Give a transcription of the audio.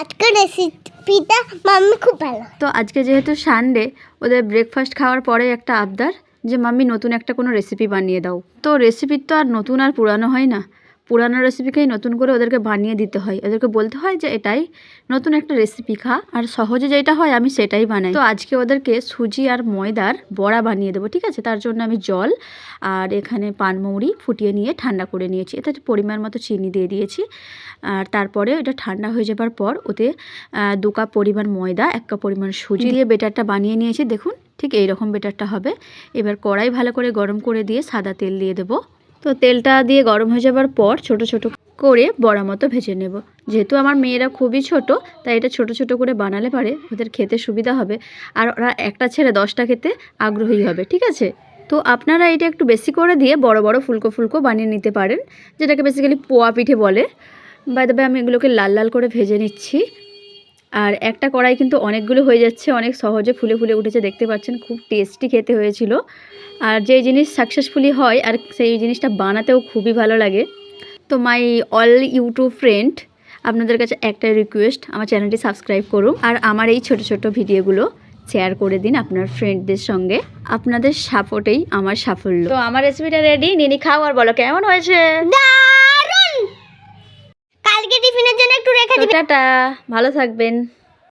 আজকে রেসিপিটা মাম্মি খুব ভালো। তো আজকে যেহেতু সানডে ওদের ব্রেকফাস্ট খাওয়ার পরে একটা আবদার যে, মাম্মি, নতুন একটা কোনো রেসিপি বানিয়ে দাও। তো রেসিপির তো আর নতুন আর পুরানো হয় না। পুরানো রেসিপিকেই নতুন করে ওদেরকে বানিয়ে দিতে হয়। ওদেরকে বলতে হয় যে, এটাই নতুন একটা রেসিপি খা। আর সহজে যেটা হয়, আমি সেটাই বানাই। তো আজকে ওদেরকে সুজি আর ময়দার বড়া বানিয়ে দেবো, ঠিক আছে? তার জন্য আমি জল আর এখানে পানমৌরি ফুটিয়ে নিয়ে ঠান্ডা করে নিয়েছি। এতে পরিমাণ মতো চিনি দিয়ে দিয়েছি। আর তারপরে এটা ঠান্ডা হয়ে যাবার পর ওতে দু কাপ পরিমাণ ময়দা, এক কাপ পরিমাণ সুজি দিয়ে বেটারটা বানিয়ে নিয়েছি। দেখুন, ঠিক এই রকম বেটারটা হবে। এবার কড়াই ভালো করে গরম করে দিয়ে সাদা তেল দিয়ে দেবো। তো তেলটা দিয়ে গরম হয়ে যাবার পর ছোট ছোট করে বড়া মতো ভেজে নেব। যেহেতু আমার মেয়েরা খুবই ছোট, তাই এটা ছোট ছোট করে বানালে পারে ওদের খেতে সুবিধা হবে। আর ওরা একটা ছেড়ে দশটা খেতে আগ্রহী হবে, ঠিক আছে? তো আপনারা এটা একটু বেশি করে দিয়ে বড় বড় ফুলকো ফুলকো বানিয়ে নিতে পারেন, যেটাকে বেসিক্যালি পোয়া পিঠে বলে। বাই দ্য আমি এগুলোকে লাল লাল করে ভেজে নিচ্ছি। আর একটা কড়াই কিন্তু অনেকগুলো হয়ে যাচ্ছে অনেক সহজে ফুলে ফুলে উঠেছে দেখতে পাচ্ছেন খুব টেস্টি খেতে হয়েছিল। আর যেই জিনিস সাকসেসফুলি হয় আর সেই জিনিসটা বানাতেও খুবই ভালো লাগে। তো মাই অল ইউটিউব ফ্রেন্ড আপনাদের কাছে একটাই রিকোয়েস্ট আমার চ্যানেলটি সাবস্ক্রাইব করুন আর আমার এই ছোট ছোট ভিডিওগুলো শেয়ার করে দিন আপনার ফ্রেন্ডদের সঙ্গে। আপনাদের সাপোর্টেই আমার সাফল্য। তো আমার রেসিপিটা রেডি নিনি খাও আর বলো কেমন হয়েছে দারুণ কালকে টিফিনের জন্য একটু রেখে তো টাটা ভালো থাকবেন।